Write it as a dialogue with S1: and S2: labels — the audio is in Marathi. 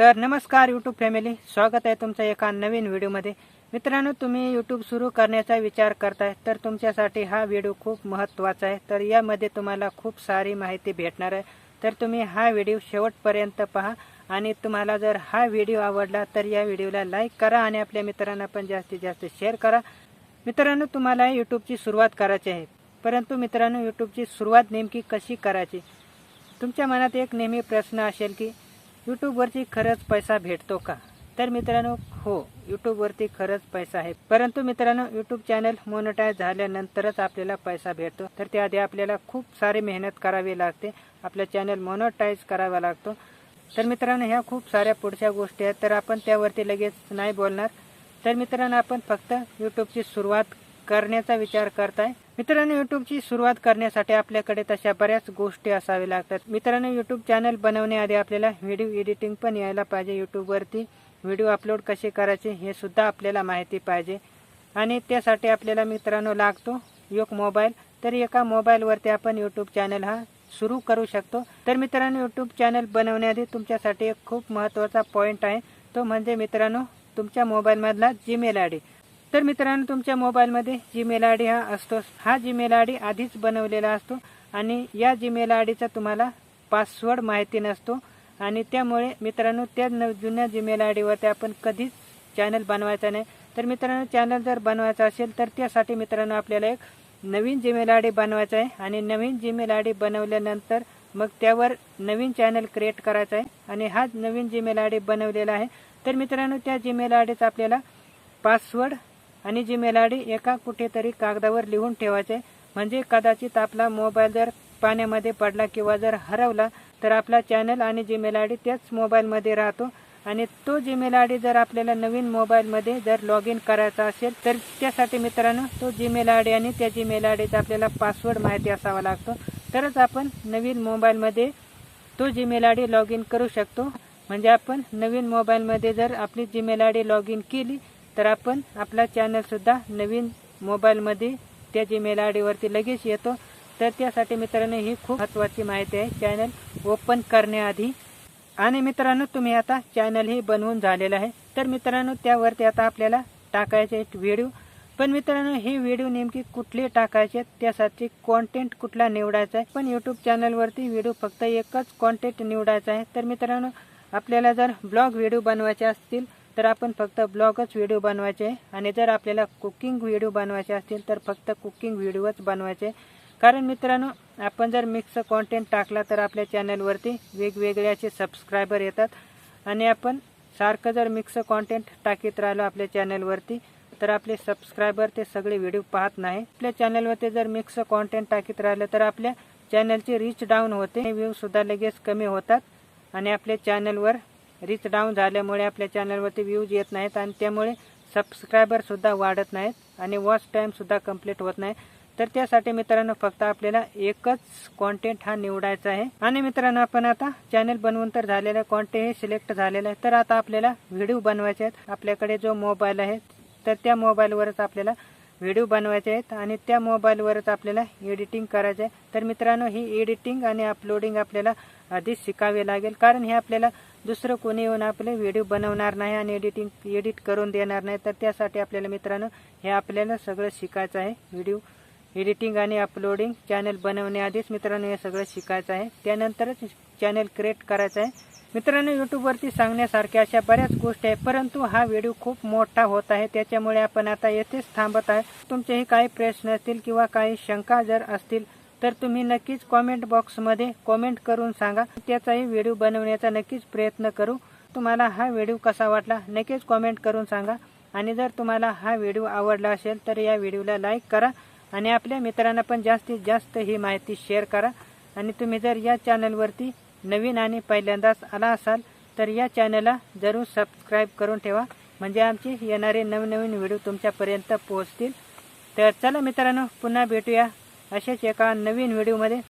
S1: तर नमस्कार यूट्यूब फॅमिली स्वागत आहे तुमचं एका नवीन व्हिडिओमध्ये मित्रांनो तुम्ही यूट्यूब सुरू करण्याचा विचार करताय तर तुमच्यासाठी हा व्हिडिओ खूप महत्त्वाचा आहे. तर यामध्ये तुम्हाला खूप सारी माहिती भेटणार आहे. तर तुम्ही हा व्हिडिओ शेवटपर्यंत पहा आणि तुम्हाला जर हा व्हिडिओ आवडला तर या व्हिडिओला लाईक करा आणि आपल्या मित्रांना पण जास्तीत जास्त शेअर करा. मित्रांनो तुम्हाला यूट्यूबची सुरुवात करायची आहे. परंतु मित्रांनो यूट्यूबची सुरुवात नेमकी कशी करायची? तुमच्या मनात एक नेहमी प्रश्न असेल की यूट्यूबवरती खरंच पैसा भेटतो का? तर मित्रांनो हो यूट्यूबवरती खरंच पैसा आहे. परंतु मित्रांनो यूट्यूब चॅनल मोनोटाईज झाल्यानंतरच आपल्याला पैसा भेटतो. तर त्याआधी आपल्याला खूप सारी मेहनत करावी लागते. आपलं चॅनल मोनोटाईज करावा लागतो. तर मित्रांनो ह्या खूप साऱ्या पुढच्या गोष्टी आहेत. तर आपण त्यावरती लगेच नाही बोलणार. तर मित्रांनो आपण फक्त यूट्यूबची सुरुवात करण्याचा विचार करताय. मित्रांनो यूट्यूबची सुरुवात करण्यासाठी आपल्याकडे तशा बऱ्याच गोष्टी असाव्या लागतात. मित्रांनो यूट्यूब चॅनल बनवण्याआधी आपल्याला व्हिडिओ एडिटिंग पण यायला पाहिजे. यूट्यूबवरती व्हिडिओ अपलोड कसे करायचे हे सुद्धा आपल्याला माहिती पाहिजे. आणि त्यासाठी आपल्याला मित्रांनो लागतो एक मोबाईल तर एका मोबाईलवरती आपण यूट्यूब चॅनल हा सुरू करू शकतो. तर मित्रांनो यूट्यूब चॅनल बनवण्याआधी तुमच्यासाठी एक खूप महत्त्वाचा पॉईंट आहे. तो म्हणजे मित्रांनो तुमच्या मोबाईलमधला जीमेल आय डी तर मित्रांनो तुमच्या मोबाईलमध्ये जीमेल आय डी हा असतो हा जीमेल आय डी आधीच बनवलेला असतो आणि या जीमेल आय डीचा तुम्हाला पासवर्ड माहिती नसतो. आणि त्यामुळे मित्रांनो त्या न जुन्या जीमेल आय डीवरती आपण कधीच चॅनल बनवायचा नाही. तर मित्रांनो चॅनल जर बनवायचा असेल तर त्यासाठी मित्रांनो आपल्याला एक नवीन जीमेल आय डी बनवायचा आहे. आणि नवीन जीमेल आय डी बनवल्यानंतर मग त्यावर नवीन चॅनल क्रिएट करायचा आहे. आणि हा नवीन जीमेल आय डी बनवलेला आहे. तर मित्रांनो त्या जीमेल आय डीचा आपल्याला पासवर्ड आणि जीमेल आय डी एका कुठेतरी कागदावर लिहून ठेवायचे म्हणजे कदाचित आपला मोबाईल जर पाण्यामध्ये पडला किंवा जर हरवला तर आपला चॅनल आणि जीमेल आय डी त्याच मोबाईलमध्ये राहतो. आणि तो जीमेल आय डी जर आपल्याला नवीन मोबाईलमध्ये जर लॉग इन करायचा असेल तर त्यासाठी मित्रांनो तो जीमेल आय डी आणि त्या जीमेल आय डीचा आपल्याला पासवर्ड माहिती असावा लागतो. तरच आपण नवीन मोबाईलमध्ये तो Gmail I D log in करू शकतो. म्हणजे आपण नवीन मोबाईलमध्ये जर आपली Gmail I D log in केली तर आपण आपला चॅनलसुद्धा नवीन मोबाईलमध्ये त्या जीमेल आय डीवरती लगेच येतो. तर त्यासाठी मित्रांनो ही खूप महत्त्वाची माहिती आहे. चॅनल ओपन करण्याआधी आणि मित्रांनो तुम्ही आता चॅनल ही बनवून झालेलं आहे. तर मित्रांनो त्यावरती आता आपल्याला टाकायचे व्हिडिओ पण मित्रांनो हे व्हिडिओ नेमकी कुठले टाकायचे त्यासाठी कॉन्टेंट कुठला निवडायचा आहे? पण यूट्यूब चॅनलवरती व्हिडिओ फक्त एकच कॉन्टेंट निवडायचा आहे. तर मित्रांनो आपल्याला जर ब्लॉग व्हिडिओ बनवायचे असतील तर आपण फक्त ब्लॉगच व्हिडिओ बनवायचे आणि जर आपल्याला कुकिंग व्हिडिओ बनवायचे असतील तर फक्त कुकिंग व्हिडिओच बनवायचे. कारण मित्रांनो आपण जर मिक्स कॉन्टेंट टाकला तर आपल्या चॅनलवरती वेगवेगळ्याचे सबस्क्रायबर येतात. आणि आपण सारखं जर मिक्स कॉन्टेंट टाकीत राहिलो आपल्या चॅनलवरती तर आपले सबस्क्रायबर ते सगळे व्हिडिओ पाहत नाही. आपल्या चॅनलवरती जर मिक्स कॉन्टेंट टाकीत राहिलं तर आपल्या चॅनलची रीच डाऊन होते व्ह्यू सुद्धा लगेच कमी होतात. आणि आपल्या चॅनलवर रीच डाऊन झाल्यामुळे आपल्या चॅनलवरती व्ह्यूज येत नाहीत आणि त्यामुळे सबस्क्रायबरसुद्धा वाढत नाहीत आणि वॉच टाईमसुद्धा कंप्लीट होत नाही. तर त्यासाठी मित्रांनो फक्त आपल्याला एकच कॉन्टेंट हा निवडायचा आहे. आणि मित्रांनो आपण आता चॅनल बनवून तर झालेलं कॉन्टेंट हे सिलेक्ट झालेला आहे. तर आता आपल्याला व्हिडिओ बनवायचे आहेत. आपल्याकडे जो मोबाईल आहे तर त्या मोबाईलवरच आपल्याला व्हिडिओ बनवायचे आहेत. आणि त्या मोबाईलवरच आपल्याला एडिटिंग करायचं आहे. तर मित्रांनो ही एडिटिंग आणि अपलोडिंग आपल्याला आधीच शिकावे लागेल. कारण हे आपल्याला दुसरं कोणी येऊन आपले व्हिडिओ बनवणार नाही आणि एडिटिंग एडिट करून देणार नाही तर त्यासाठी आपल्याला मित्रांनो हे आपल्याला सगळं शिकायचं आहे. व्हिडिओ एडिटिंग आणि अपलोडिंग चॅनल बनवण्याआधीच मित्रांनो हे सगळं शिकायचं आहे. त्यानंतरच चॅनल क्रिएट करायचं आहे. मित्रांनो यूट्यूबवरती सांगण्यासारख्या अशा बऱ्याच गोष्टी आहेत परंतु हा व्हिडिओ खूप मोठा होत आहे. त्याच्यामुळे आपण आता येथेच थांबत आहे. तुमचेही काही प्रश्न असतील किंवा काही शंका जर असतील तर तुम्ही नक्कीच कॉमेंट बॉक्समध्ये कॉमेंट करून सांगा. त्याचाही व्हिडिओ बनवण्याचा नक्कीच प्रयत्न करू. तुम्हाला हा व्हिडिओ कसा वाटला नक्कीच कॉमेंट करून सांगा. आणि जर तुम्हाला हा व्हिडिओ आवडला असेल तर या व्हिडिओला लाईक करा. आणि आपल्या मित्रांना पण जास्तीत जास्त ही माहिती शेअर करा. आणि तुम्ही जर या चॅनलवरती नवीन आणि पहिल्यांदाच आला असाल तर या चॅनलला जरूर सबस्क्राईब करून ठेवा. म्हणजे आमचे येणारे नवनवीन व्हिडिओ तुमच्यापर्यंत पोहोचतील. तर चला मित्रांनो पुन्हा भेटूया. असेच एका नवीन व्हिडिओमध्ये